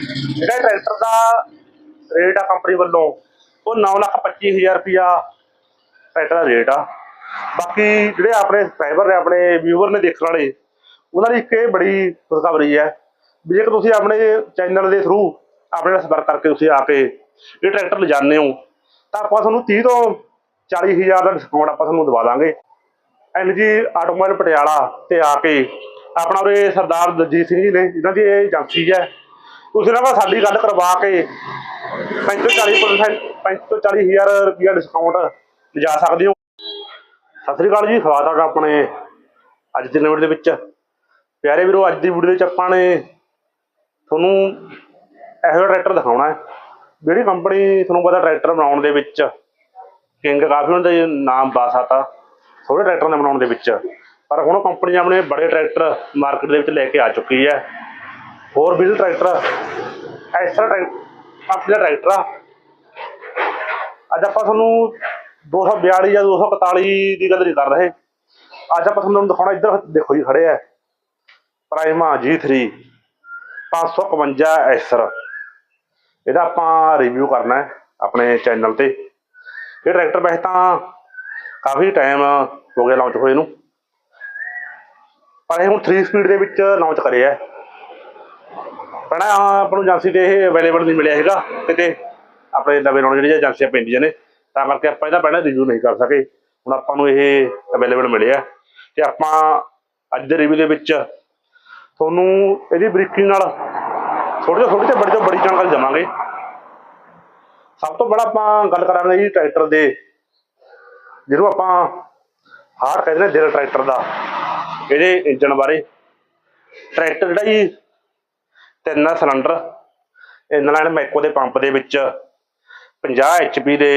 ਜਿਹੜਾ ਟਰੈਕਟਰ ਦਾ ਰੇਟ ਆ ਕੰਪਨੀ ਵੱਲੋਂ, ਉਹ 9 ਲੱਖ 25000 ਰੁਪਿਆ ਟਰੈਕਟਰ ਦਾ ਰੇਟ ਆ। ਬਾਕੀ ਜਿਹੜੇ ਆਪਣੇ ਸਬਸਕ੍ਰਾਈਬਰ ਨੇ, ਆਪਣੇ ਵਿਊਅਰ ਨੇ ਦੇਖਣ ਵਾਲੇ, ਉਹਨਾਂ ਲਈ ਇੱਕ ਇਹ ਬੜੀ ਖੁਸ਼ਖਬਰੀ ਹੈ ਵੀ ਜੇਕਰ ਤੁਸੀਂ ਆਪਣੇ ਚੈਨਲ ਦੇ ਥਰੂ ਆਪਣੇ ਨਾਲ ਸੰਪਰਕ ਕਰਕੇ ਤੁਸੀਂ ਆ ਕੇ ਇਹ ਟਰੈਕਟਰ ਲਿਜਾਣੇ ਹੋ, ਤਾਂ ਆਪਾਂ ਤੁਹਾਨੂੰ 30 ਤੋਂ 40000 ਦਾ ਡਿਸਕਾਊਂਟ ਆਪਾਂ ਤੁਹਾਨੂੰ ਦਵਾ ਦਾਂਗੇ। ਐਨਜੀ ਆਟੋਮੋਬਾਈਲ ਪਟਿਆਲਾ ਤੇ ਆ ਕੇ ਆਪਣਾ ਉਰੇ ਸਰਦਾਰ ਦਲਜੀਤ ਸਿੰਘ ਜੀ ਨੇ ਜਿਨ੍ਹਾਂ ਦੀ ਇਹ ਏਜੰਸੀ ਹੈ। ਤੁਸੀਂ ਨਾ ਨਾਲ ਸਾਡੀ ਗੱਲ ਕਰਵਾ ਕੇ 35 ਤੋਂ 40% 35 ਤੋਂ 40000 ਰੁਪਇਆ ਡਿਸਕਾਊਂਟ ਲਿਜਾ ਸਕਦੇ ਹੋ। ਸਤਿ ਸ੍ਰੀ ਅਕਾਲ ਜੀ, ਸਵਾਗਤ ਹੈ ਆਪਣੇ ਅੱਜ ਦੀ ਵੀਡੀਓ ਦੇ ਵਿੱਚ। ਪਿਆਰੇ ਵੀਰੋ, ਅੱਜ ਦੀ ਵੀਡੀਓ ਦੇ ਵਿੱਚ ਆਪਾਂ ਨੇ ਤੁਹਾਨੂੰ ਇਹੋ ਜਿਹਾ ਟਰੈਕਟਰ ਦਿਖਾਉਣਾ ਹੈ। ਜਿਹੜੀ ਕੰਪਨੀ ਤੁਹਾਨੂੰ ਪਤਾ ਟਰੈਕਟਰ ਬਣਾਉਣ ਦੇ ਵਿੱਚ ਕਿੰਗ ਕਾਫੀ ਉਹਨਾਂ ਦੇ ਨਾਮ ਬਾਸਾਤਾ ਥੋੜੇ ਟਰੈਕਟਰ ਦੇ ਬਣਾਉਣ ਦੇ ਵਿੱਚ। ਪਰ ਹੁਣ ਕੰਪਨੀ ਆਪਣੇ ਬੜੇ ਟਰੈਕਟਰ ਮਾਰਕੀਟ ਦੇ ਵਿੱਚ ਲੈ ਕੇ ਆ ਚੁੱਕੀ ਹੈ। ਹੋਰ ਵੀ ਟਰੈਕਟਰ ਐਸਾ ਟਰੈਕਟਰ ਆਪਣਾ ਟਰੈਕਟਰ ਆ। ਅੱਜ ਆਪਾਂ ਤੁਹਾਨੂੰ 242 ਜਾਂ 241 ਦੀ ਗੱਲ ਨਹੀਂ ਕਰ ਰਹੇ। ਅੱਜ ਆਪਾਂ ਤੁਹਾਨੂੰ ਦਿਖਾਉਣਾ, ਇੱਧਰ ਦੇਖੋ ਜੀ ਖੜੇ ਆ। ਪ੍ਰਾਈਮਾ G3 551 ਐਸਰ ਇਹਦਾ ਆਪਾਂ ਰਿਵਿਊ ਕਰਨਾ ਹੈ ਆਪਣੇ ਚੈਨਲ ਤੇ। ਇਹ ਟਰੈਕਟਰ ਵੈਸੇ ਤਾਂ ਕਾਫੀ ਟਾਈਮ ਹੋ ਗਿਆ ਲਾਂਚ ਹੋਏ ਨੂੰ। ਪਰ ਇਹ ਹੁਣ 3 ਸਪੀਡ ਦੇ ਵਿੱਚ ਲਾਂਚ ਕਰਿਆ ਹੈ। ਪਹਿਲਾਂ ਆਪਾਂ ਨੂੰ ਏਜੰਸੀ ਤੇ ਇਹ ਅਵੇਲੇਬਲ ਨਹੀਂ ਮਿਲਿਆ ਹੈਗਾ। ਕਿਤੇ ਆਪਣੇ ਨਵੇਂ ਨਵੇਂ ਜਿਹੜੀਆਂ ਏਜੰਸੀਆਂ ਪੈਂਦੀਆਂ ਨੇ, ਤਾਂ ਕਰਕੇ ਆਪਾਂ ਇਹਦਾ ਪਹਿਲਾਂ ਰਿਵਿਊ ਨਹੀਂ ਕਰ ਸਕੇ। ਹੁਣ ਆਪਾਂ ਨੂੰ ਇਹ ਅਵੇਲੇਬਲ ਮਿਲਿਆ। ਤੇ ਆਪਾਂ ਅੱਜ ਦੇ ਰਿਵਿਊ ਦੇ ਵਿੱਚ ਤੁਹਾਨੂੰ ਇਹਦੀ ਬਰੀਕੀ ਨਾਲ ਛੋਟੇ ਤੋਂ ਛੋਟੀ ਤੇ ਬੜੀ ਤੋਂ ਬੜੀ ਜਾਣਕਾਰੀ ਦੇਵਾਂਗੇ। ਸਭ ਤੋਂ ਬੜਾ ਆਪਾਂ ਗੱਲ ਕਰਾਂਗੇ ਜੀ ਟਰੈਕਟਰ ਦੇ। ਜਿਹਨੂੰ ਆਪਾਂ ਹਾਰ ਕਹਿੰਦੇ ਨੇ ਦਿਲ ਟਰੈਕਟਰ ਦਾ, ਇਹਦੇ ਇੰਜਨ ਬਾਰੇ। ਟਰੈਕਟਰ ਜਿਹੜਾ ਜੀ ਤਿੰਨ ਸਿਲੰਡਰ। ਇਨਲਾਈਨ ਮੈਕੋ ਦੇ ਪੰਪ ਦੇ ਵਿੱਚ 50 HP ਦੇ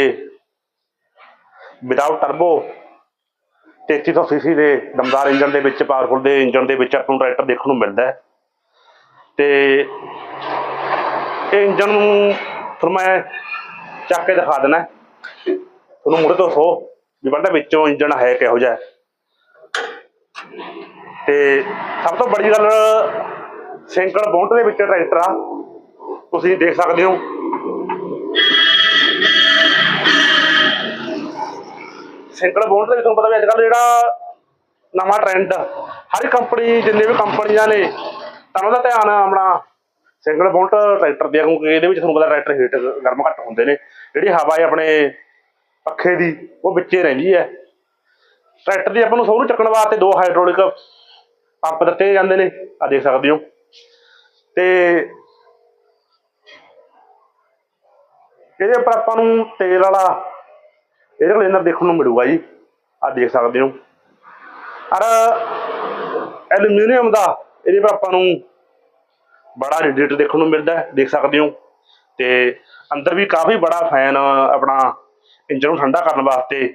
ਵਿਦਆਊਟ ਟਰਬੋ 3300 ਸੀਸੀ ਦੇ ਦਮਦਾਰ ਇੰਜਨ ਦੇ ਵਿੱਚ ਪਾਵਰਫੁਲ ਦੇ ਇੰਜਨ ਦੇ ਵਿੱਚ ਆਪਾਂ ਨੂੰ ਟਰੈਕਟਰ ਦੇਖਣ ਨੂੰ ਮਿਲਦਾ ਹੈ। ਤੇ ਇਹ ਇੰਜਨ ਨੂੰ ਫਿਰ ਮੈਂ ਚੱਕ ਕੇ ਦਿਖਾ ਦੇਣਾ ਤੁਹਾਨੂੰ ਮੁੜੇ ਤੋਂ ਸੋ ਵੀ ਬੰਦਾ ਵਿੱਚੋਂ ਇੰਜਨ ਹੈ ਕਿਹੋ ਜਿਹਾ ਹੈ। ਤੇ ਸਭ ਤੋਂ ਬੜੀ ਗੱਲ ਸਿੰਗਲ ਬੌਂਟ ਦੇ ਵਿੱਚ ਟਰੈਕਟਰ ਆ। ਤੁਸੀਂ ਦੇਖ ਸਕਦੇ ਹੋ। ਸਿੰਗਲ ਬੌਂਟ ਦੇ ਵਿੱਚ ਤੁਹਾਨੂੰ ਪਤਾ ਵੀ ਅੱਜ ਕੱਲ੍ਹ ਜਿਹੜਾ ਨਵਾਂ ਟ੍ਰੈਂਡ ਹਰ ਕੰਪਨੀ ਜਿੰਨੇ ਵੀ ਕੰਪਨੀਆਂ ਨੇ ਤਾਂ ਉਹਦਾ ਧਿਆਨ ਆਪਣਾ ਸਿੰਗਲ ਬੌਂਟ ਟਰੈਕਟਰ ਦੇ ਕਿਉਂਕਿ ਇਹਦੇ ਵਿੱਚ ਤੁਹਾਨੂੰ ਪਤਾ ਟਰੈਕਟਰ ਹੀਟ ਗਰਮ ਘੱਟ ਹੁੰਦੇ ਨੇ। ਜਿਹੜੀ ਹਵਾ ਹੈ ਆਪਣੇ ਪੱਖੇ ਦੀ, ਉਹ ਵਿੱਚੇ ਰਹਿੰਦੀ ਹੈ। ਟਰੈਕਟਰ ਦੀ ਆਪਾਂ ਨੂੰ ਸਹੁਰੂ ਚੱਕਣ ਵਾਸਤੇ ਦੋ ਹਾਈਡ੍ਰੋਲਿਕ ਪੰਪ ਦਿੱਤੇ ਜਾਂਦੇ ਨੇ। ਆ ਦੇਖ ਸਕਦੇ ਹੋ। ਤੇ ਇਹਦੇ ਉੱਪਰ ਆਪਾਂ ਨੂੰ ਤੇਲ ਵਾਲਾ ਇਹਦੇ ਕਲੇਨਰ ਦੇਖਣ ਨੂੰ ਮਿਲੂਗਾ ਜੀ। ਆ ਦੇਖ ਸਕਦੇ ਹੋ। ਔਰ ਐਲੂਮੀਨੀਅਮ ਦਾ ਇਹਦੇ ਪਰ ਆਪਾਂ ਨੂੰ ਬੜਾ ਰੇਡੀਏਟਰ ਦੇਖਣ ਨੂੰ ਮਿਲਦਾ ਦੇਖ ਸਕਦੇ ਹੋ। ਤੇ ਅੰਦਰ ਵੀ ਕਾਫੀ ਬੜਾ ਫੈਨ ਆਪਣਾ ਇੰਜਨ ਨੂੰ ਠੰਡਾ ਕਰਨ ਵਾਸਤੇ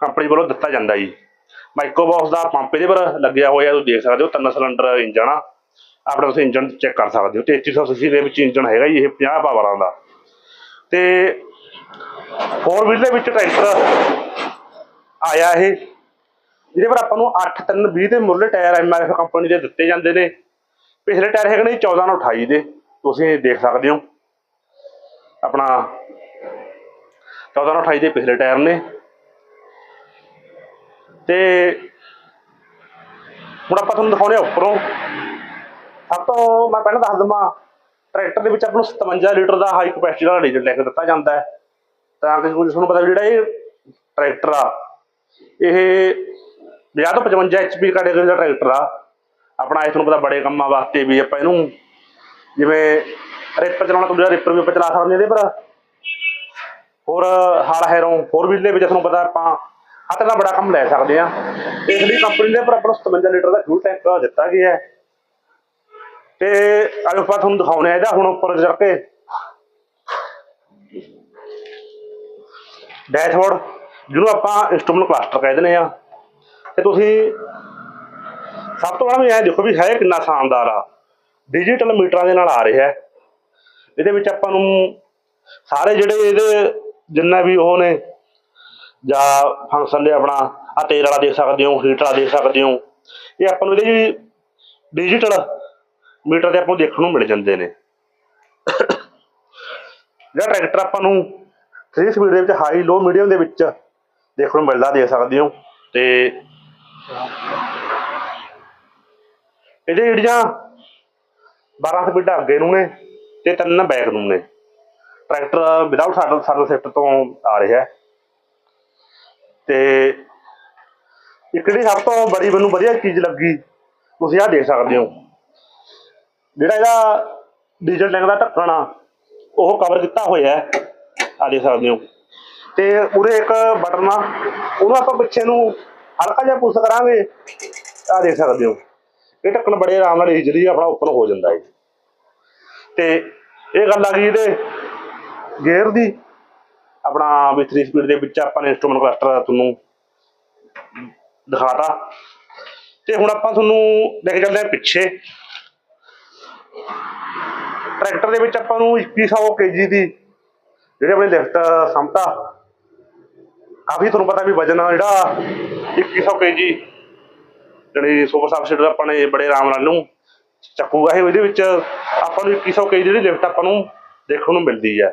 ਕੰਪਨੀ ਵੱਲੋਂ ਦਿੱਤਾ ਜਾਂਦਾ ਜੀ। ਮਾਈਕਰੋਬਾਕਸ ਦਾ ਪੰਪ ਇਹਦੇ ਪਰ ਲੱਗਿਆ ਹੋਇਆ, ਤੁਸੀਂ ਦੇਖ ਸਕਦੇ ਹੋ, ਤਿੰਨ ਸਿਲੰਡਰ ਇੰਜਨ ਆ। ਆਪਣਾ ਤੁਸੀਂ ਇੰਜਨ ਚੈੱਕ ਕਰ ਸਕਦੇ ਹੋ। 3300 ਸੀਸੀ ਦੇ ਵਿੱਚ ਇੰਜਨ ਹੈਗਾ ਜੀ, ਇਹ 50 ਪਾਵਰਾਂ ਦਾ। ਤੇ ਫੋਰ ਵੀਲ ਦੇ ਵਿੱਚ ਟਰੈਕਟਰ ਆਇਆ ਇਹ, ਜਿਹਦੇ ਪਰ ਆਪਾਂ ਨੂੰ 8 3 20 ਦੇ ਮੁਰਲੇ ਟਾਇਰ ਐਮਆਰਐਫ ਕੰਪਨੀ ਦੇ ਦਿੱਤੇ ਜਾਂਦੇ ਨੇ। ਪਿਛਲੇ ਟਾਇਰ ਹੈਗੇ ਨੇ ਜੀ 14 ਨੂੰ 28 ਦੇ। ਤੁਸੀਂ ਦੇਖ ਸਕਦੇ ਹੋ। ਆਪਣਾ 14 ਨੂੰ 28 ਦੇ ਪਿਛਲੇ ਟਾਇਰ ਨੇ। ਤੇ ਹੁਣ ਆਪਾਂ ਤੁਹਾਨੂੰ ਦਿਖਾਉਣੇ ਆ ਉੱਪਰੋਂ। ਸਭ ਤੋਂ ਮੈਂ ਪਹਿਲਾਂ ਦੱਸ ਦਵਾਂ ਟਰੈਕਟਰ ਦੇ ਵਿੱਚ ਆਪਾਂ ਨੂੰ 57 ਲੀਟਰ ਦਾ ਹਾਈ ਕਪੈਸਿਟੀ ਵਾਲਾ ਡੀਜ਼ਲ ਟੈਂਕ ਦਿੱਤਾ ਜਾਂਦਾ ਹੈ। ਤਾਂ ਕਿ ਤੁਹਾਨੂੰ ਪਤਾ ਜਿਹੜਾ ਇਹ ਟਰੈਕਟਰ ਆ, ਇਹ 50 ਤੋਂ 55 ਐਚਪੀ ਕੈਟਾਗਰੀ ਦਾ ਟਰੈਕਟਰ ਆ। ਆਪਣਾ ਇਸ ਨੂੰ ਪਤਾ ਬੜੇ ਕੰਮਾਂ ਵਾਸਤੇ ਵੀ ਆਪਾਂ ਇਹਨੂੰ ਜਿਵੇਂ ਰਿਪਰ ਚਲਾਉਣਾ ਤੋਂ ਰਿਪਰ ਵੀ ਆਪਾਂ ਚਲਾ ਸਕਦੇ ਹਾਂ ਇਹਦੇ ਪਰ। ਹੋਰ ਹਲ ਹੈਰੋਂ ਫੋਰ ਵੀਲ ਦੇ ਵਿੱਚ ਤੁਹਾਨੂੰ ਪਤਾ ਆਪਾਂ ਹੱਥ ਦਾ ਬੜਾ ਕੰਮ ਲੈ ਸਕਦੇ ਆ ਇਸ ਲਈ ਕੰਪਨੀ ਦੇ ਪਰ ਆਪਾਂ 57 ਲੀਟਰ ਦਾ ਫਿਊਲ ਟੈਂਕ ਦਿੱਤਾ ਗਿਆ ਹੈ। ਤੇ ਅੱਜ ਆਪਾਂ ਤੁਹਾਨੂੰ ਦਿਖਾਉਣੇ ਆ ਇਹਦਾ, ਹੁਣ ਉੱਪਰ ਚੜ ਕੇ। ਡੈਸ਼ਬੋਰਡ ਜਿਹਨੂੰ ਆਪਾਂ ਇੰਸਟਰੂਮੈਂਟ ਕਲਸਟਰ ਕਹਿ ਦਿੰਦੇ ਆ। ਤੇ ਤੁਸੀਂ ਸਭ ਤੋਂ ਪਹਿਲਾਂ ਵੀ ਇਹ ਦੇਖੋ ਵੀ ਹੈ ਕਿੰਨਾ ਸ਼ਾਨਦਾਰ ਆ। ਡਿਜੀਟਲ ਮੀਟਰਾਂ ਦੇ ਨਾਲ ਆ ਰਿਹਾ ਹੈ। ਇਹਦੇ ਵਿੱਚ ਆਪਾਂ ਨੂੰ ਸਾਰੇ ਜਿਹੜੇ ਇਹਦੇ ਜਿੰਨਾ ਵੀ ਉਹ ਨੇ, ਜਾਂ ਫੰਕਸ਼ਨ ਦੇ ਆਪਣਾ ਆ ਤੇਲ ਵਾਲਾ ਦੇਖ ਸਕਦੇ ਹੋ ਹੀਟ ਵਾਲਾ ਦੇਖ ਸਕਦੇ ਹੋ। ਇਹ ਆਪਾਂ ਨੂੰ ਇਹਦੇ ਜੀ ਡਿਜੀਟਲ ਮੀਟਰ ਤੇ ਆਪਾਂ ਨੂੰ ਦੇਖਣ ਨੂੰ ਮਿਲ ਜਾਂਦੇ ਨੇ। ਜਿਹੜਾ ਟਰੈਕਟਰ ਆਪਾਂ ਨੂੰ 3 ਸਪੀਡ ਦੇ ਵਿੱਚ ਹਾਈ ਲੋ ਮੀਡੀਅਮ ਦੇ ਵਿੱਚ ਦੇਖਣ ਨੂੰ ਮਿਲਦਾ, ਦੇਖ ਸਕਦੇ ਹੋ। ਤੇ ਇਹਦੇ ਜਿਹੜੀਆਂ 12 ਸਪੀਡਾਂ ਅੱਗੇ ਨੂੰ ਨੇ ਤੇ ਤਿੰਨ ਬੈਕ ਨੂੰ ਨੇ। Tractor without saddle saddle shift ਤੋਂ ਆ ਰਿਹਾ ਹੈ। ਤੇ ਇੱਕ ਜਿਹੜੀ ਸਭ ਤੋਂ ਬੜੀ, ਮੈਨੂੰ ਵਧੀਆ ਚੀਜ਼ ਲੱਗੀ, ਤੁਸੀਂ ਆਹ ਦੇਖ ਸਕਦੇ ਹੋ। ਜਿਹੜਾ ਇਹਦਾ ਡੀਜ਼ਲ ਟੈਂਕ ਦਾ ਢੱਕਣ ਆ ਉਹ ਕਵਰ ਕੀਤਾ ਹੋਇਆ ਹੈ ਆ ਦੇਖ ਸਕਦੇ ਹੋ ਤੇ ਉਰੇ ਇੱਕ ਬਟਨ ਆ, ਉਹਨੂੰ ਆਪਾਂ ਪਿੱਛੇ ਨੂੰ ਹਲਕਾ ਜਿਹਾ ਪੁਸ਼ ਕਰਾਂਗੇ ਆ ਦੇਖ ਸਕਦੇ ਹੋ। ਇਹ ਢੱਕਣ ਬੜੇ ਆਰਾਮ ਨਾਲ ਈਜ਼ੀਲੀ ਆਪਣਾ ਓਪਨ ਹੋ ਜਾਂਦਾ ਹੈ। ਤੇ ਇਹ ਗੱਲ ਆ ਗਈ ਇਹਦੇ ਗੇਅਰ ਦੀ। ਆਪਣਾ ਵੀ 3 ਸਪੀਡ ਦੇ ਵਿੱਚ ਆਪਾਂ ਨੇ ਇੰਸਟਰੂਮੈਂਟ ਕਲਸਟਰ ਤੁਹਾਨੂੰ ਦਿਖਾਤਾ। ਤੇ ਹੁਣ ਆਪਾਂ ਤੁਹਾਨੂੰ ਲੈ ਕੇ ਚੱਲਦੇ ਹਾਂ ਪਿੱਛੇ। ਟਰੈਕਟਰ ਦੇ ਵਿੱਚ ਆਪਾਂ ਨੂੰ 2100 ਕੇਜੀ ਦੀ ਜਿਹੜੀ ਆਪਣੇ ਲਿਫਟ ਸੰਭਤਾ ਕਾਫੀ ਤੁਹਾਨੂੰ ਪਤਾ ਵੀ ਵਜਨ ਆ ਜਿਹੜਾ 2100 ਕੇਜੀ ਜਿਹੜੀ ਸੁਪਰ ਸਬਸਿਡੀ ਆਪਾਂ ਨੇ, ਬੜੇ ਆਰਾਮ ਨਾਲ ਨੂੰ ਚੱਕੂਗਾ ਇਹ ਇਹਦੇ ਵਿੱਚ, ਆਪਾਂ ਨੂੰ 2100 ਕੇਜੀ ਜਿਹੜੀ ਲਿਫਟ ਆਪਾਂ ਨੂੰ ਦੇਖਣ ਨੂੰ ਮਿਲਦੀ ਹੈ।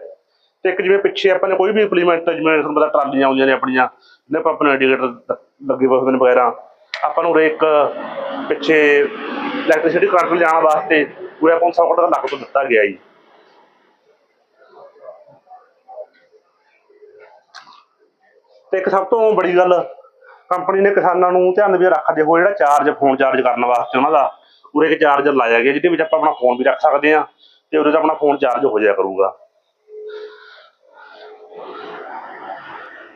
ਤੇ ਇੱਕ ਜਿਵੇਂ ਪਿੱਛੇ ਆਪਾਂ ਨੇ ਕੋਈ ਵੀ ਇੰਪਲੀਮੈਂਟ ਜਿਵੇਂ ਤੁਹਾਨੂੰ ਪਤਾ ਟਰਾਲੀਆਂ ਆਉਂਦੀਆਂ ਨੇ ਆਪਣੀਆਂ ਜਿਹਨੇ ਆਪਾਂ ਆਪਣੇ ਇੰਡੀਕੇਟਰ ਲੱਗੇ ਹੋਏ ਹੁੰਦੇ ਨੇ ਵਗੈਰਾ, ਆਪਾਂ ਨੂੰ ਰੇਕ ਪਿੱਛੇ ਇਲੈਕਟ੍ਰਿਸਿਟੀ ਕਰੰਟ ਲਿਜਾਣ ਵਾਸਤੇ ਪੂਰਾ 500 ਦਾ ਲੱਗ ਤੋਂ ਦਿੱਤਾ ਗਿਆ ਜੀ। ਤੇ ਇੱਕ ਸਭ ਤੋਂ ਬੜੀ ਗੱਲ, ਕੰਪਨੀ ਨੇ ਕਿਸਾਨਾਂ ਨੂੰ ਧਿਆਨ ਵਿੱਚ ਰੱਖਦੇ ਹੋਏ ਜਿਹੜਾ ਚਾਰਜ ਫੋਨ ਚਾਰਜ ਕਰਨ ਵਾਸਤੇ ਉਹਨਾਂ ਦਾ, ਉਰੇ ਇੱਕ ਚਾਰਜਰ ਲਾਇਆ ਗਿਆ, ਜਿਹਦੇ ਵਿੱਚ ਆਪਾਂ ਆਪਣਾ ਫੋਨ ਵੀ ਰੱਖ ਸਕਦੇ ਆ ਤੇ ਉਹਦੇ ਦਾ ਆਪਣਾ ਫੋਨ ਚਾਰਜ ਹੋ ਜਾਇਆ ਕਰੂਗਾ।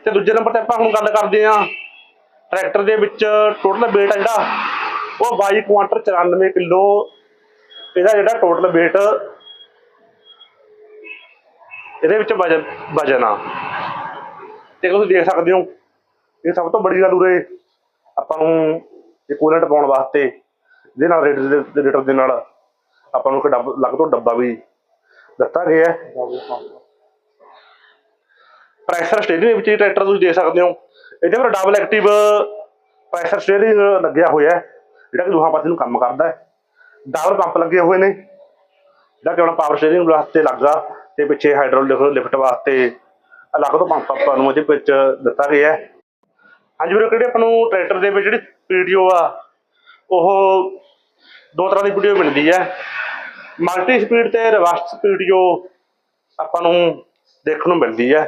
ਤੇ ਦੂਜੇ ਨੰਬਰ ਤੇ ਆਪਾਂ ਹੁਣ ਗੱਲ ਕਰਦੇ ਆ ਟਰੈਕਟਰ ਦੇ ਵਿੱਚ ਟੋਟਲ weight ਆ ਜਿਹੜਾ, ਉਹ 22 ਕੁਆਂਟਲ 94 ਕਿਲੋ ਇਹਦਾ ਜਿਹੜਾ ਟੋਟਲ weight ਇਹਦੇ ਵਿੱਚ ਵਜਨ ਵਜਨ ਆ। ਤੇ ਤੁਸੀਂ ਦੇਖ ਸਕਦੇ ਹੋ, ਇਹ ਸਭ ਤੋਂ ਬੜੀ ਗੱਲ ਉਰੇ ਆਪਾਂ ਨੂੰ ਇਹ ਕੂਲੈਂਟ ਪਾਉਣ ਵਾਸਤੇ, ਇਹਦੇ ਨਾਲ ਰੇਡੀਏਟਰ ਦੇ ਨਾਲ ਆਪਾਂ ਨੂੰ ਇੱਕ ਡੱਬ ਲੱਗ ਤੋਂ ਡੱਬਾ ਵੀ ਦਿੱਤਾ ਗਿਆ ਪ੍ਰੈਸ਼ਰ ਸਟੇਰਿੰਗ ਵਿੱਚ ਟਰੈਕਟਰ ਤੁਸੀਂ ਦੇਖ ਸਕਦੇ ਹੋ, ਇਹਦੇ ਪਰ ਡਬਲ ਐਕਟਿਵ ਪ੍ਰੈਸ਼ਰ ਸਟੇਰਿੰਗ ਲੱਗਿਆ ਹੋਇਆ ਹੈ, ਜਿਹੜਾ ਕਿ ਦੋਹਾਂ ਪਾਸੇ ਨੂੰ ਕੰਮ ਕਰਦਾ ਹੈ। ਡਬਲ ਪੰਪ ਲੱਗੇ ਹੋਏ ਨੇ। ਜਿਹੜਾ ਕਿ ਆਪਣਾ ਪਾਵਰ ਸਟੇਰਿੰਗ ਵਾਸਤੇ ਲੱਗਾ ਤੇ ਪਿੱਛੇ ਹਾਈਡ੍ਰੋਲਿਕ ਲਿਫਟ ਵਾਸਤੇ ਅਲੱਗ ਤੋਂ ਪੰਪ ਆਪਾਂ ਨੂੰ ਇਹਦੇ ਵਿੱਚ ਦਿੱਤਾ ਗਿਆ। ਹੈ ਹਾਂਜੀ ਵੀਰੋ, ਕਿਹੜੇ ਆਪਾਂ ਨੂੰ ਟਰੈਕਟਰ ਦੇ ਵਿੱਚ ਜਿਹੜੀ ਪੀਡੀਓ ਆ, ਉਹ ਦੋ ਤਰ੍ਹਾਂ ਦੀ ਵੀਡੀਓ ਮਿਲਦੀ ਹੈ। ਮਲਟੀ ਸਪੀਡ ਤੇ ਰਿਵਰਸ ਪੀਡੀਓ ਆਪਾਂ ਨੂੰ ਦੇਖਣ ਨੂੰ ਮਿਲਦੀ ਹੈ।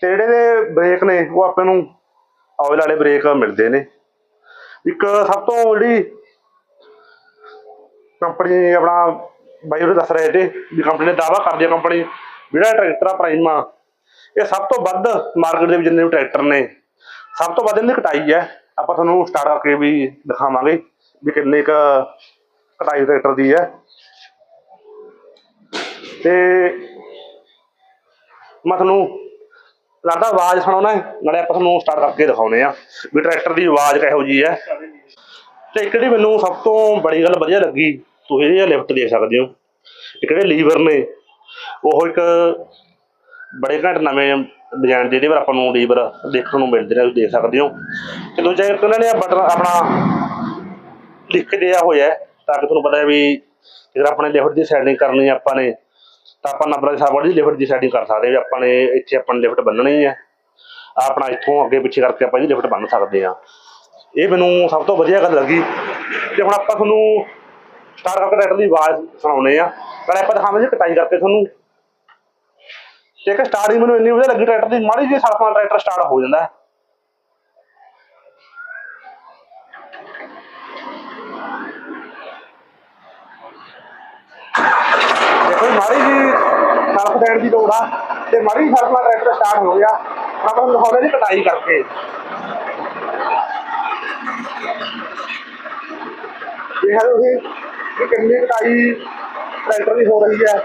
ਤੇ ਜਿਹੜੇ ਦੇ ਬ੍ਰੇਕ ਨੇ, ਉਹ ਆਪਾਂ ਨੂੰ ਆਇਲ ਵਾਲੇ ਬ੍ਰੇਕ ਮਿਲਦੇ ਨੇ। ਇੱਕ ਸਭ ਤੋਂ ਜਿਹੜੀ ਕੰਪਨੀ ਆਪਣਾ ਬਾਈ ਉਹਨੇ ਦੱਸ ਰਹੇ ਤੇ ਵੀ ਕੰਪਨੀ ਨੇ ਦਾਵਾ ਕਰਦੀ ਹੈ ਕੰਪਨੀ ਜਿਹੜਾ ਟਰੈਕਟਰ ਆ ਪ੍ਰਾਈਮਾ ਇਹ ਸਭ ਤੋਂ ਵੱਧ ਮਾਰਕੀਟ ਦੇ ਵਿੱਚ ਜਿੰਨੇ ਵੀ ਟਰੈਕਟਰ ਨੇ, ਸਭ ਤੋਂ ਵੱਧ ਇਹਦੀ ਕਟਾਈ ਹੈ। ਆਪਾਂ ਤੁਹਾਨੂੰ ਸਟਾਰਟ ਕਰਕੇ ਵੀ ਦਿਖਾਵਾਂਗੇ ਵੀ ਕਿੰਨੇ ਕ ਕਟਾਈ ਟਰੈਕਟਰ ਦੀ ਹੈ। ਤੇ ਮੈਂ ਤੁਹਾਨੂੰ ਲੱਗਦਾ ਆਵਾਜ਼ ਸੁਣਾਉਣਾ ਨਾਲੇ ਆਪਾਂ ਤੁਹਾਨੂੰ ਸਟਾਰਟ ਕਰਕੇ ਦਿਖਾਉਨੇ ਆ ਵੀ ਟਰੈਕਟਰ ਦੀ ਆਵਾਜ਼ ਕਿਹੋ ਜੀ ਹੈ। ਤੇ ਇੱਕ ਜਿਹੜੀ ਮੈਨੂੰ ਸਭ ਤੋਂ ਬੜੀ ਗੱਲ ਵਧੀਆ ਲੱਗੀ ਤੁਸੀਂ ਇਹ ਲਿਫਟ ਦੇਖ ਸਕਦੇ ਹੋ। ਇਹ ਕਿਹੜੇ ਲੀਵਰ ਨੇ? ਉਹ ਇੱਕ ਬੜੇ ਘੱਟ ਨਵੇਂ ਡਿਜ਼ਾਈਨ ਦੇ ਇਹਦੇ ਪਰ ਆਪਾਂ ਨੂੰ ਲੀਵਰ ਦੇਖਣ ਨੂੰ ਮਿਲਦੇ ਨੇ, ਤੁਸੀਂ ਦੇਖ ਸਕਦੇ ਹੋ। ਤੇ ਦੂਜਾ ਇੱਕ ਉਹਨਾਂ ਨੇ ਬਟਨ ਆਪਣਾ ਲਿਖ ਕੇ ਦਿਆ ਹੋਇਆ ਤਾਂ ਕਿ ਤੁਹਾਨੂੰ ਪਤਾ ਹੈ ਵੀ ਜੇਕਰ ਆਪਣੇ ਲਿਫਟ ਦੀ ਸੈਟਿੰਗ ਕਰਨੀ ਆਪਾਂ ਨੇ, ਤਾਂ ਆਪਾਂ ਨੰਬਰ ਦੇ ਹਿਸਾਬ ਨਾਲ ਲਿਫਟ ਦੀ ਸੈਟਿੰਗ ਕਰ ਸਕਦੇ ਵੀ ਆਪਾਂ ਨੇ ਇੱਥੇ ਆਪਾਂ ਨੇ ਲਿਫਟ ਬੰਨਣੀ ਹੈ। ਆਪਣਾ ਇੱਥੋਂ ਅੱਗੇ ਪਿੱਛੇ ਕਰਕੇ ਆਪਾਂ ਇਹ ਲਿਫਟ ਬੰਨ ਸਕਦੇ ਹਾਂ। ਇਹ ਮੈਨੂੰ ਸਭ ਤੋਂ ਵਧੀਆ ਗੱਲ ਲੱਗੀ। ਤੇ ਹੁਣ ਆਪਾਂ ਤੁਹਾਨੂੰ ਸਟਾਰਟ ਕਰਕੇ ਟਰੈਕਟਰ ਦੀ ਆਵਾਜ਼ ਸੁਣਾਉਣੇ ਆ। ਨਾਲੇ ਆਪਾਂ ਦਿਖਾਵਾਂਗੇ ਕਟਾਈ ਕਰਕੇ ਤੁਹਾਨੂੰ। ਤੇ ਇੱਕ ਸਟਾਰਟਿੰਗ ਮੈਨੂੰ ਇੰਨੀ ਵਧੀਆ ਲੱਗੀ ਟਰੈਕਟਰ ਦੀ, ਮਾੜੀ ਜਿਹੀ ਸੜਕ ਨਾਲ ਟਰੈਕਟਰ ਸਟਾਰਟ ਹੋ ਜਾਂਦਾ ਹੈ। ਦੇਖੋ ਮਾੜੀ ਜੀ ਸੜਕ ਸਾਈਡ ਦੀ ਲੋੜ ਆ ਤੇ ਮਾੜੀ ਜਿਹੀ ਸੜਕ ਨਾਲ ਟਰੈਕਟਰ ਸਟਾਰਟ ਹੋ ਗਿਆ। ਆਪਾਂ ਦਿਖਾਉਂਦੇ ਜੀ ਕਟਾਈ ਕਰਕੇ। ਦੇਖ ਰਹੇ ਤੁਸੀਂ ਕਿ ਕਿੰਨੀ ਕਟਾਈ ਟਰੈਕਟਰ ਦੀ ਹੋ ਰਹੀ ਹੈ।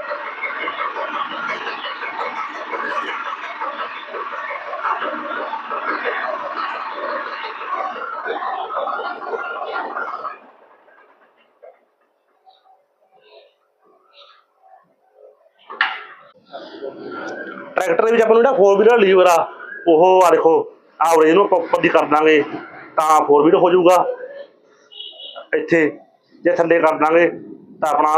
ਟਰੈਕਟਰ ਦੇ ਵਿੱਚ ਆਪਾਂ ਨੂੰ ਜਿਹੜਾ 4 ਵੀਲਰ ਲੀਵਰ ਆ, ਉਹ ਆ ਦੇਖੋ ਆਹ ਉਰੇ ਪ੍ਰੋਪਰ ਦੀ ਕਰ ਦਾਂਗੇ, ਤਾਂ 4 ਵੀਲਰ ਹੋ ਜਾਊਗਾ। ਇੱਥੇ ਜੇ ਥੱਲੇ ਕਰ ਦਾਂਗੇ ਤਾਂ ਆਪਣਾ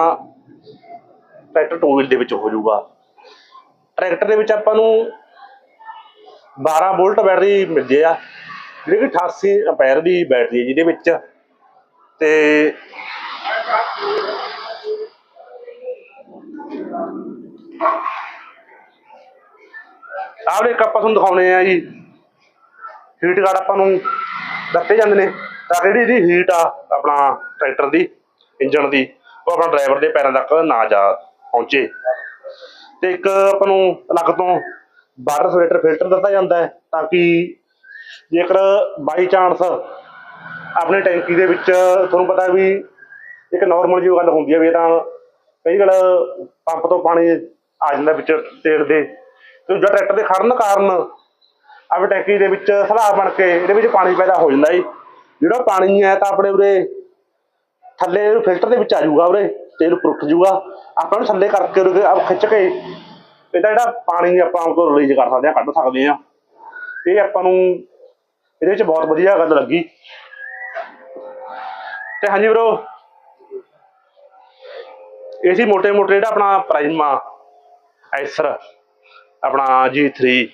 ਟਰੈਕਟਰ ਟੂ ਵੀਲ ਦੇ ਵਿੱਚ ਹੋ ਜਾਊਗਾ। ਟਰੈਕਟਰ ਦੇ ਵਿੱਚ ਆਪਾਂ ਨੂੰ 12 ਵੋਲਟ ਬੈਟਰੀ ਮਿਲ ਮਿਲਦੀ ਆ, ਜਿਹੜੀ ਕਿ 88 ਐਂਪੀਅਰ ਦੀ ਬੈਟਰੀ ਹੈ ਜਿਹਦੇ ਵਿੱਚ। ਤੇ ਆਹ ਇੱਕ ਆਪਾਂ ਤੁਹਾਨੂੰ ਦਿਖਾਉਣੇ ਆ ਜੀ। ਹੀਟ ਗਾਰਡ ਆਪਾਂ ਨੂੰ ਦੱਸੇ ਜਾਂਦੇ ਨੇ। ਤਾਂ ਕਿ ਜਿਹੜੀ ਇਹਦੀ ਹੀਟ ਆ, ਆਪਣਾ ਟਰੈਕਟਰ ਦੀ ਇੰਜਨ ਦੀ, ਉਹ ਆਪਣਾ ਡਰਾਈਵਰ ਦੇ ਪੈਰਾਂ ਤੱਕ ਨਾ ਜਾ ਪਹੁੰਚੇ। ਤੇ ਇੱਕ ਆਪਾਂ ਨੂੰ ਅਲੱਗ ਤੋਂ ਵਾਟਰ ਸਪਰੇਟਰ ਫਿਲਟਰ ਦਿੱਤਾ ਜਾਂਦਾ ਹੈ ਤਾਂ ਕਿ ਜੇਕਰ ਬਾਈ ਚਾਂਸ ਆਪਣੇ ਟੈਂਕੀ ਦੇ ਵਿੱਚ ਤੁਹਾਨੂੰ ਪਤਾ ਵੀ ਇੱਕ ਨਾਰਮਲ ਜਿਹੀ ਗੱਲ ਹੁੰਦੀ ਹੈ ਵੀ ਤਾਂ ਕਈ ਗੱਲ ਪੰਪ ਤੋਂ ਪਾਣੀ ਆ ਜਾਂਦਾ ਵਿੱਚ ਤੇਲ ਦੇ, ਤੇ ਜਿਹੜਾ ਟਰੈਕਟਰ ਦੇ ਖੜਨ ਕਾਰਨ ਆਪਣੀ ਟੈਂਕੀ ਦੇ ਵਿੱਚ ਸਲਾਹ ਬਣ ਕੇ ਇਹਦੇ ਵਿੱਚ ਪਾਣੀ ਪੈਦਾ ਹੋ ਜਾਂਦਾ ਜੀ। ਜਿਹੜਾ ਪਾਣੀ ਹੈ ਤਾਂ ਆਪਣੇ ਉਰੇ ਥੱਲੇ ਫਿਲਟਰ ਦੇ ਵਿੱਚ ਆ ਜਾਊਗਾ ਉਰੇ ਤੇਲ ਉੱਪਰ ਉੱਠ ਜਾਊਗਾ। ਆਪਾਂ ਨੂੰ ਥੱਲੇ ਕਰਕੇ ਉਰੇ ਆਪ ਖਿੱਚ ਕੇ ਇਹਦਾ ਜਿਹੜਾ ਪਾਣੀ ਆਪਾਂ ਉਹ ਤੋਂ ਰਿਲੀਜ਼ ਕਰ ਸਕਦੇ ਹਾਂ ਕੱਢ ਸਕਦੇ ਹਾਂ ਇਹ ਆਪਾਂ ਨੂੰ ਇਹਦੇ ਵਿੱਚ ਬਹੁਤ ਵਧੀਆ ਗੱਲ ਲੱਗੀ। ਤੇ ਹਾਂਜੀ ਵੀਰੋ, ਇਹ ਸੀ ਮੋਟੇ ਮੋਟੇ ਜਿਹੜਾ ਆਪਣਾ ਪ੍ਰਾਈਮਾ ਐਸਰ, ਆਪਣਾ G3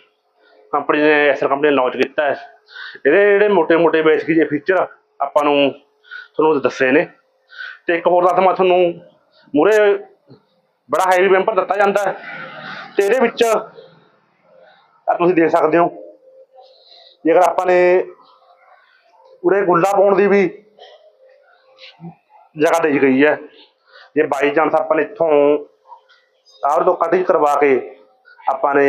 ਕੰਪਨੀ ਨੇ ਐਸਰ ਕੰਪਨੀ ਨੇ ਲਾਂਚ ਕੀਤਾ ਹੈ। ਇਹਦੇ ਜਿਹੜੇ ਮੋਟੇ ਮੋਟੇ ਬੇਸਿਕ ਜਿਹੇ ਫੀਚਰ ਆਪਾਂ ਨੂੰ ਤੁਹਾਨੂੰ ਦੱਸੇ ਨੇ। ਤੇ ਇੱਕ ਹੋਰ ਦੱਸ ਮੈਂ ਤੁਹਾਨੂੰ ਮੂਰੇ ਬੜਾ ਹੈਵੀ ਬੈਂਪਰ ਦਿੱਤਾ ਜਾਂਦਾ ਤੇ ਇਹਦੇ ਵਿੱਚ ਆ ਤੁਸੀਂ ਦੇਖ ਸਕਦੇ ਹੋ, ਜੇਕਰ ਆਪਾਂ ਨੇ ਉਰੇ ਗੁੱਲਾ ਪਾਉਣ ਦੀ ਵੀ ਜਗ੍ਹਾ ਦੇ ਗਈ ਹੈ। ਜੇ ਬਾਈ ਚਾਂਸ ਆਪਾਂ ਨੇ ਇੱਥੋਂ ਆਰ ਤੋਂ ਕਟਿੰਗ ਕਰਵਾ ਕੇ ਆਪਾਂ ਨੇ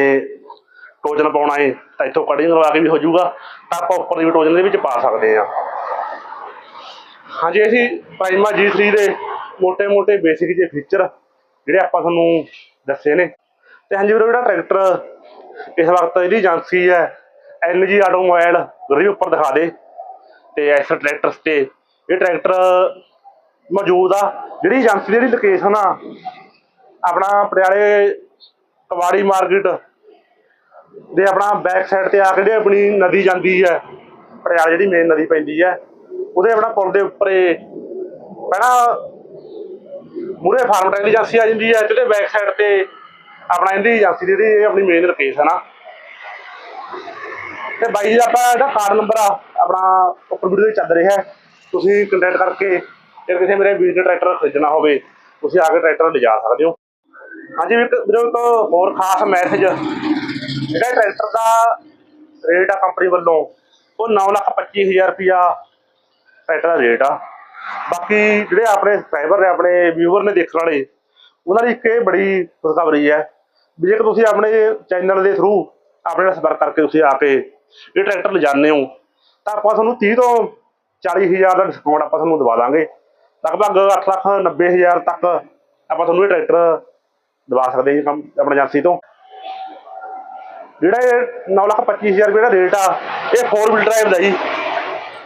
ਟੋਜਨ ਪਾਉਣਾ ਹੈ ਤਾਂ ਇੱਥੋਂ ਕਟਿੰਗ ਕਰਵਾ ਕੇ ਵੀ ਹੋ ਜਾਊਗਾ, ਤਾਂ ਆਪਾਂ ਉੱਪਰ ਦੀ ਟੋਜਨ ਦੇ ਵਿੱਚ ਪਾ ਸਕਦੇ ਆ ਹਾਂਜੀ, ਅਸੀਂ ਪ੍ਰਾਈਮਾ G3 ਦੇ ਮੋਟੇ ਮੋਟੇ ਬੇਸਿਕ ਜਿਹੇ ਫੀਚਰ ਜਿਹੜੇ ਆਪਾਂ ਤੁਹਾਨੂੰ ਦੱਸੇ ਨੇ। ਤੇ ਹਾਂਜੀ ਵੀਰੋ, ਜਿਹੜਾ ਟਰੈਕਟਰ ਇਸ ਵਕਤ ਇਹਦੀ ਏਜੰਸੀ ਹੈ ਐਨਜੀ ਆਟੋਮੋਬਾਈਲ ਉਹਦੇ ਵੀ ਉੱਪਰ ਦਿਖਾ ਦੇ। ਤੇ ਐਸ ਟਰੈਕਟਰ ਤੇ ਇਹ ਟਰੈਕਟਰ ਮੌਜੂਦ ਆ, ਜਿਹੜੀ ਏਜੰਸੀ ਦੀ ਲੋਕੇਸ਼ਨ ਆ, ਆਪਣਾ ਪਟਿਆਲੇ ਕਵਾੜੀ ਮਾਰਕੀਟ ਦੇ ਆਪਣਾ ਬੈਕ ਸਾਈਡ ਤੇ ਆ ਕੇ ਜਿਹੜੀ ਆਪਣੀ ਨਦੀ ਜਾਂਦੀ ਹੈ, ਪਟਿਆਲੇ ਜਿਹੜੀ ਮੇਨ ਨਦੀ ਪੈਂਦੀ ਹੈ, ਉਹਦੇ ਆਪਣਾ ਪੁਲ ਦੇ ਉੱਪਰ ਪਹਿਲਾਂ ਮੂਰੇ ਫਾਰਮ ਟੈਕ ਏਜੰਸੀ ਆ ਜਾਂਦੀ ਹੈ ਜਿਹਦੇ ਬੈਕ ਸਾਈਡ ਤੇ ਆਪਣਾ ਇਹਦੀ ਏਜੰਸੀ ਦੀ ਜਿਹੜੀ ਆਪਣੀ ਮੇਨ ਲੋਕੇਸ਼ਨ ਆ ਤੇ ਬਾਈ ਜੀ, ਆਪਾਂ ਇਹਦਾ ਕਾਰਡ ਨੰਬਰ ਆ, ਆਪਣਾ ਉੱਪਰ ਵੀਡੀਓ ਚੱਲ ਰਿਹਾ ਤੁਸੀਂ ਕੰਟੈਕਟ ਕਰਕੇ ਜੇ ਕਿਸੇ ਮੇਰੇ ਵੀਰ ਨੇ ਟਰੈਕਟਰ ਖਰੀਦਣਾ ਹੋਵੇ, ਤੁਸੀਂ ਆ ਕੇ ਟਰੈਕਟਰ ਲਿਜਾ ਸਕਦੇ ਹੋ। ਹਾਂਜੀ ਵੀਰ ਵੀਰੋ, ਇੱਕ ਹੋਰ ਖਾਸ ਮੈਸੇਜ ਜਿਹੜਾ ਟਰੈਕਟਰ ਦਾ ਰੇਟ ਆ ਕੰਪਨੀ ਵੱਲੋਂ, ਉਹ 925000 ਰੁਪਿਆ ਟਰੈਕਟਰ ਦਾ ਰੇਟ ਆ। ਬਾਕੀ ਜਿਹੜੇ ਆਪਣੇ ਸਬਸਕ੍ਰਾਈਬਰ ਨੇ, ਆਪਣੇ ਵਿਊਅਰ ਨੇ ਦੇਖਣ ਵਾਲੇ, ਉਹਨਾਂ ਲਈ ਇੱਕ ਇਹ ਬੜੀ ਖੁਸ਼ਖਬਰੀ ਹੈ ਵੀ ਜੇਕਰ ਤੁਸੀਂ ਆਪਣੇ ਚੈਨਲ ਦੇ ਥਰੂ ਆਪਣੇ ਨਾਲ ਸੰਪਰਕ ਕਰਕੇ ਤੁਸੀਂ ਆ ਕੇ ਇਹ ਟਰੈਕਟਰ ਲਿਜਾਣੇ ਹੋ, ਤਾਂ ਆਪਾਂ ਤੁਹਾਨੂੰ 30 ਤੋਂ 40000 ਦਾ ਡਿਸਕਾਊਂਟ ਆਪਾਂ ਤੁਹਾਨੂੰ ਦਵਾ ਦਾਂਗੇ। ਲਗਭਗ 8 ਲੱਖ 90000 ਤੱਕ ਆਪਾਂ ਤੁਹਾਨੂੰ ਇਹ ਟਰੈਕਟਰ ਦਵਾ ਸਕਦੇ ਹਾਂ ਕੰਮ ਆਪਣੀ ਏਜੰਸੀ ਤੋਂ। ਜਿਹੜਾ ਇਹ 9 ਲੱਖ 25000 ਰੁਪਏ ਦਾ ਰੇਟ ਆ, ਇਹ 4 ਵੀਲ ਡਰਾਈਵ ਦਾ ਜੀ।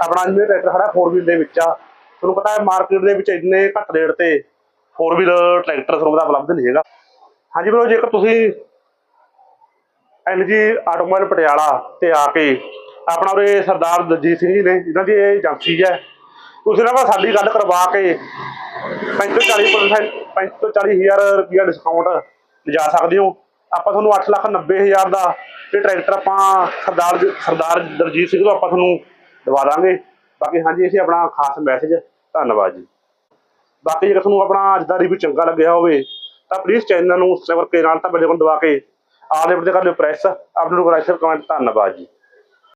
ਆਪਣਾ ਜਿਵੇਂ ਟਰੈਕਟਰ ਖੜਾ 4 ਵੀਲ ਦੇ ਵਿੱਚ ਆ। ਤੁਹਾਨੂੰ ਪਤਾ ਹੈ ਮਾਰਕੀਟ ਦੇ ਵਿੱਚ ਇੰਨੇ ਘੱਟ ਰੇਟ ਤੇ 4 ਵੀਲ ਟਰੈਕਟਰ ਤੁਹਾਨੂੰ ਪਤਾ ਉਪਲਬਧ ਨਹੀਂ ਹੈਗਾ। ਹਾਂਜੀ ਬਰੋ ਜੇਕਰ ਤੁਸੀਂ ਐਨਜੀ ਆਟੋਮੋਬਾਈਲ ਪਟਿਆਲਾ ਤੇ ਆ ਕੇ ਆਪਣਾ ਉਰੇ ਸਰਦਾਰ ਦਲਜੀਤ ਸਿੰਘ ਜੀ ਨੇ, ਜਿਨ੍ਹਾਂ ਦੀ ਇਹ ਏਜੰਸੀ ਹੈ, ਤੁਸੀਂ ਇਹਨਾਂ ਨਾਲ ਸਾਡੀ ਗੱਲ ਕਰਵਾ ਕੇ 35 ਤੋਂ 40% 35 ਤੋਂ 40000 ਰੁਪਇਆ ਡਿਸਕਾਊਂਟ ਲਿਜਾ ਸਕਦੇ ਹੋ। ਆਪਾਂ ਤੁਹਾਨੂੰ 8 ਲੱਖ 90 ਹਜ਼ਾਰ ਦਾ ਇਹ ਟਰੈਕਟਰ ਆਪਾਂ ਸਰਦਾਰ ਸਰਦਾਰ ਦਲਜੀਤ ਸਿੰਘ ਤੋਂ ਆਪਾਂ ਤੁਹਾਨੂੰ ਦਵਾ ਦਾਂਗੇ। ਬਾਕੀ ਹਾਂਜੀ, ਅਸੀਂ ਆਪਣਾ ਖਾਸ ਮੈਸੇਜ ਧੰਨਵਾਦ ਜੀ। ਬਾਕੀ ਜੇਕਰ ਤੁਹਾਨੂੰ ਆਪਣਾ ਅੱਜ ਦਾ ਰਿਵਿਊ ਚੰਗਾ ਲੱਗਿਆ ਹੋਵੇ, ਤਾਂ ਪਲੀਜ਼ ਚੈਨਲ ਨੂੰ ਸਬਸਕ੍ਰਾਈਬ ਕਰਕੇ ਨਾਲ ਤਾਂ ਬੈਲ ਆਈਕਨ ਦਬਾ ਕੇ, ਆਲ ਦੇ ਉੱਤੇ ਕਰ ਲਿਓ ਪ੍ਰੈਸ ਆਪਣੇ ਨੂੰ ਕਰਾਈਸਰ ਕਮੈਂਟ, ਧੰਨਵਾਦ ਜੀ।